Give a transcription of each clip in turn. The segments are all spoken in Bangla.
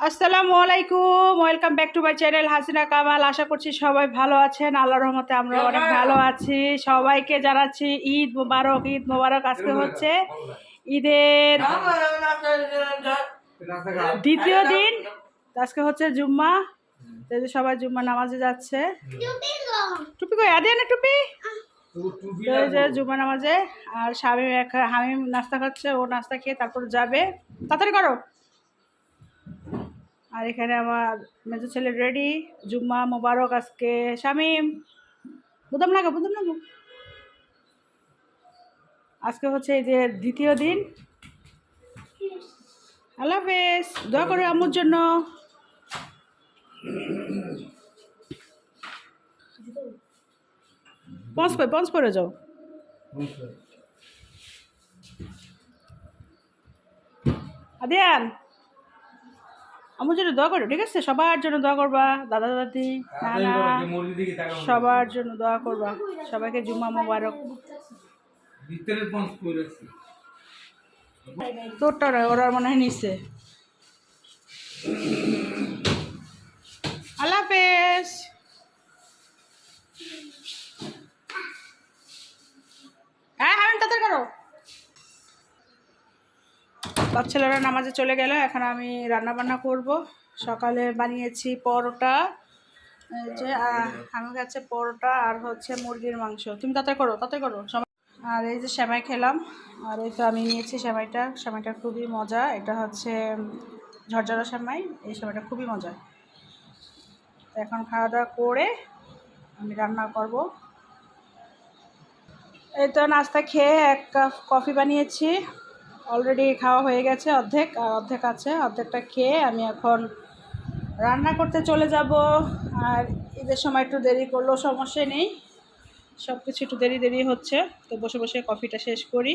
আসসালামু আলাইকুম welcome back to my channel Hasina Kamal. আশা করছি সবাই ভালো আছেন। আল্লাহর রহমতে আমরা অনেক ভালো আছি। সবাইকে জানাচ্ছি ঈদ মোবারক ঈদ মোবারক আজকে হচ্ছে ঈদের দ্বিতীয় দিন। আজকে হচ্ছে জুম্মা। সবাই জুম্মা নামাজে যাচ্ছে। টুপি কই? আদে না টুপি? জুম্মা নামাজে। আর স্বামী হামিম নাস্তা খাচ্ছে ও নাস্তা খেয়ে তারপর যাবে। তাড়াতাড়ি করো। আর এখানে আমার মেজো ছেলে রেডি জুম্মা মোবারক আজকে, শামিম। বুদাম লাগা বুদাম লাগা। আজকে হচ্ছে এই যে দ্বিতীয় দিন। আল্লাহ হাফেজ, দোয়া করে আম্মুর জন্য। পঞ্চ করে পঞ্চ করে যাও। আদিয়ান আমার জন্য দোয়া করো ঠিক আছে? সবার জন্য দোয়া করবা দাদা দাদি নানা সবার জন্য দোয়া করবা। সবাইকে জুম্মা মোবারক। তোরটা ওরা মনে হয় নিচ্ছে আল্লাহ হাফেজ হ্যাঁ হ্যাঁ তাড়াতাড়ি করো বাপ ছেলেরা নামাজে চলে গেল এখন আমি রান্না বান্না করব। সকালে বানিয়েছি পরোটা যে আহ, আমি খাচ্ছে পরোটা আর হচ্ছে মুরগির মাংস। তুমি তাতে করো তাতে করো আর এই যে সেমাই খেলাম আর এই তো আমি নিয়েছি সেমাইটা। সেমাইটা খুবই মজা এটা হচ্ছে ঝরঝরা সেমাই এই সেমাইটা খুবই মজা। এখন খাওয়া দাওয়া করে আমি রান্না করব। এই তো নাস্তা খেয়ে এক কাপ কফি বানিয়েছি। অলরেডি খাওয়া হয়ে গেছে অর্ধেক, আর অর্ধেক আছে, অর্ধেকটা খেয়ে আমি এখন রান্না করতে চলে যাব। আর ঈদের সময় একটু দেরি করলেও সমস্যা নেই সব কিছু একটু দেরি দেরি হচ্ছে, তো বসে বসে কফিটা শেষ করি।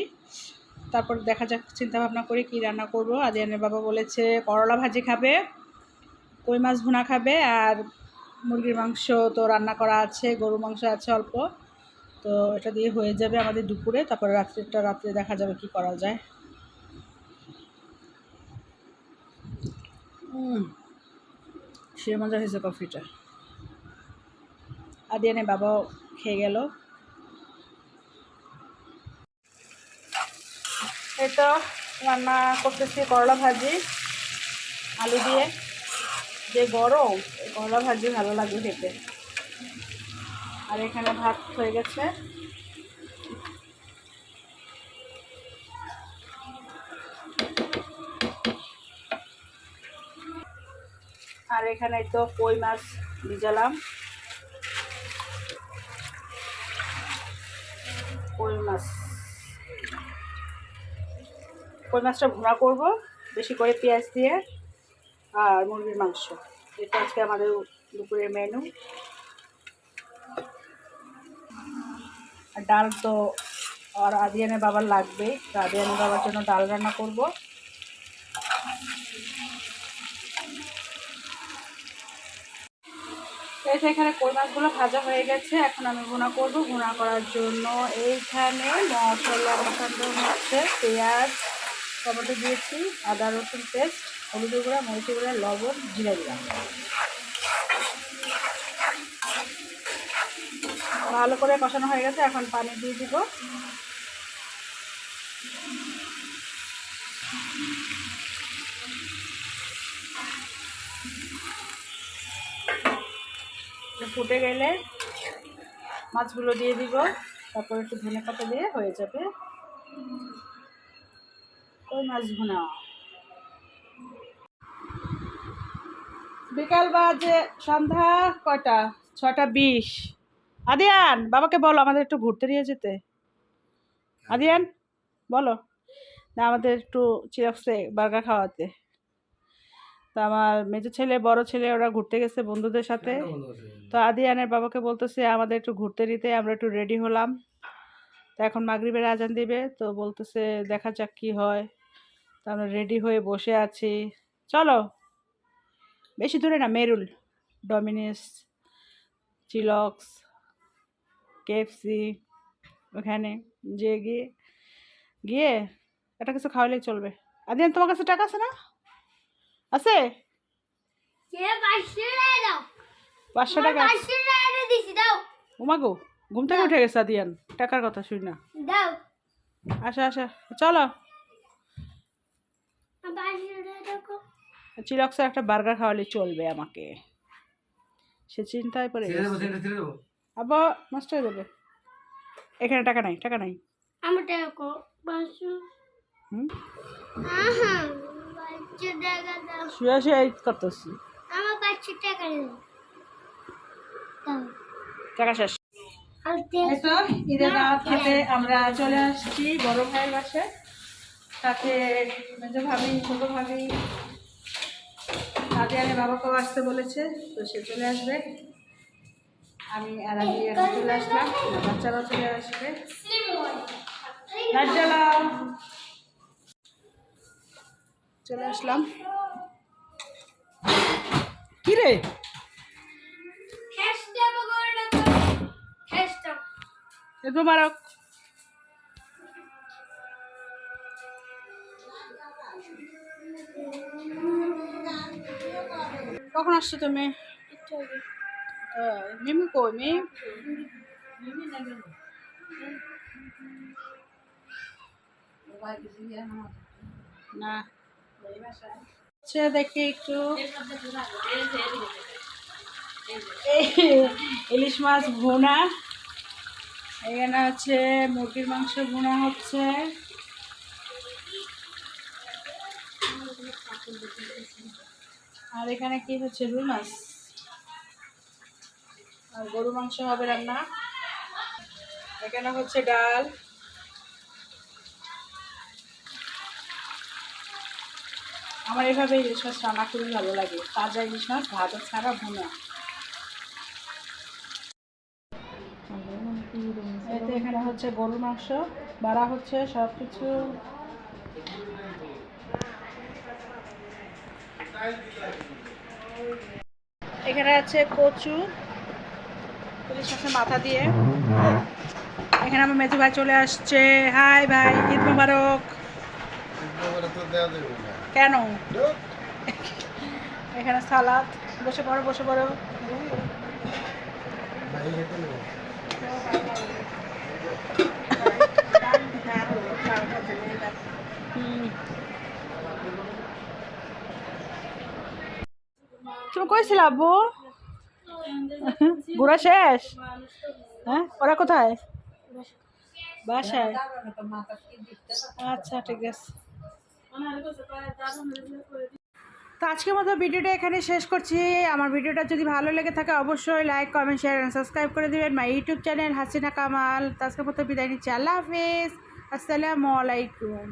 তারপর দেখা যাক চিন্তা ভাবনা করি কী রান্না করব। আদিয়ানের বাবা বলেছে করলা ভাজি খাবে, কই মাছ ভুনা খাবে, আর মুরগির মাংস তো রান্না করা আছে গরু মাংস আছে অল্প, তো এটা দিয়ে হয়ে যাবে আমাদের দুপুরে। তারপরে রাত্রিটা, রাত্রে দেখা যাবে কি করা যায়। সে মজা হয়েছে কফিটা। আদিয়ানে বাবাও খেয়ে গেল। এই তো রান্না করতেছি করলা ভাজি, আলু দিয়ে। যে গরম করলা ভাজি ভালো লাগে খেতে। আর এখানে ভাত হয়ে গেছে। আর এখানে তো কই মাছ ভিজালাম। কই মাছ? কই মাছটা ভুনা করব, বেশি করে পেঁয়াজ দিয়ে আর মুরগির মাংস। এটা আজকে আমাদের দুপুরের মেনু আর ডাল তো আর আদিয়ানের বাবার লাগবে আদিয়ানের বাবার জন্য ডাল রান্না করব। যে এখানে কই মাছগুলো ভাজা হয়ে গেছে, এখন আমি ভুনা করব ভুনা করার জন্য। এইখানে মশলা মশলা হচ্ছে, পেঁয়াজ, টমেটো দিয়েছি, আদা, রসুন পেস্ট, হলুদ গুঁড়া মরিচ গুঁড়া, লবণ, জিরা দিলাম ভালো করে কষানো হয়ে গেছে, এখন পানি দিয়ে দিব। ফুটে গেলে মাছগুলো দিয়ে দিব। তারপর একটু ধনে পাতা দিয়ে হয়ে যাবে। ওই মাছ ভুনা। বিকাল বাজে সন্ধ্যা কয়টা? ছটা বিশ। আদিয়ান, বাবাকে বলো আমাদের একটু ঘুরতে নিয়ে যেতে। আদিয়ান, বলো। না, আমাদের একটু চিরাক্সে বার্গার খাওয়াতে। তো আমার মেজো ছেলে বড় ছেলে ওরা ঘুরতে গেছে বন্ধুদের সাথে। তো আদিয়ানের বাবাকে বলতেছে আমাদের একটু ঘুরতে নিতে আমরা একটু রেডি হলাম। তো এখন মাগরিবের আজান দিবে তো বলতেছে দেখা যাক কি হয়। তো আমরা রেডি হয়ে বসে আছি। চলো। বেশি দূরে না মেরুল ডমিনিস চিলক্স কেএফসি ওখানে যে গিয়ে গিয়ে একটা কিছু খাওয়ালেই চলবে। আদিয়ান তোমার কাছে টাকা আছে না? আছে? কে পাঁচশো টাকা দাও? পাঁচশো তোমার টাকা পাঁচশো টাকা দিছি দাও। উমাগো ঘুম থেকে উঠে গেছে আদিয়ান টাকার কথা শুই না। আসা আসা চলো। চিরক্সের একটা বার্গার খাওয়ালে চলবে আমাকে। সে চিন্তায় পড়ে আবার নষ্ট হয়ে যাবে এখানে টাকা নাই টাকা নাই। আমার টাকা হুম? শুয়ে শুয়ে এই করতেছি। আমার পাঁচশো টাকা টাকা শেষ। ঈদের দাওয়াত খেতে আমরা চলে আসছি বড় ভাইয়ের বাসায়। সাথে মেজো ভাবি ছোট ভাবি আদিয়ানে বাবাকেও আসতে বলেছে তো সে চলে আসবে। আমি আর আদি এখন চলে আসলাম বাচ্চারাও চলে আসবে। চলে আসলাম। কি রে? ঈদ মুবারক কখন আসছো তুমি? মিমি কই মিম না। আচ্ছা দেখি একটু ইলিশ মাছ ভুনা। এখানে হচ্ছে মুরগির মাংস ভুনা হচ্ছে। আর এখানে কি হচ্ছে? রুই মাছ। আর গরু মাংস হবে রান্না। এখানে হচ্ছে ডাল। আমার এভাবে ইলিশ মাছ রান্না খুবই ভালো লাগে। তাজা ইলিশ মাছ ভাজা ছাড়া ভুনা। এখানে হচ্ছে গরুর মাংস, বাড়া হচ্ছে সব কিছু এখানে আছে কচু ইলিশ মাছের মাথা দিয়ে। এখানে আমার মেজু ভাই চলে আসছে। হাই ভাই, ঈদ মুবারক। কেন? এখানে সালাদ বসে পড়ো বসে পড়ো। তুমি কইছিল আব্বু? ঘোরা শেষ? হ্যাঁ? ওরা কোথায়? বাসায়? আচ্ছা ঠিক আছে। তো আজকের মতো ভিডিওটা এখানে শেষ করছি। আমার ভিডিওটা যদি ভালো লেগে থাকে অবশ্যই লাইক কমেন্ট শেয়ার সাবস্ক্রাইব করে দেবেন। My YouTube channel Hasina Kamal. তো আজকের মতো বিদায় নিচ্ছি। আল্লাহ হাফিজ। আসসালামু আলাইকুম।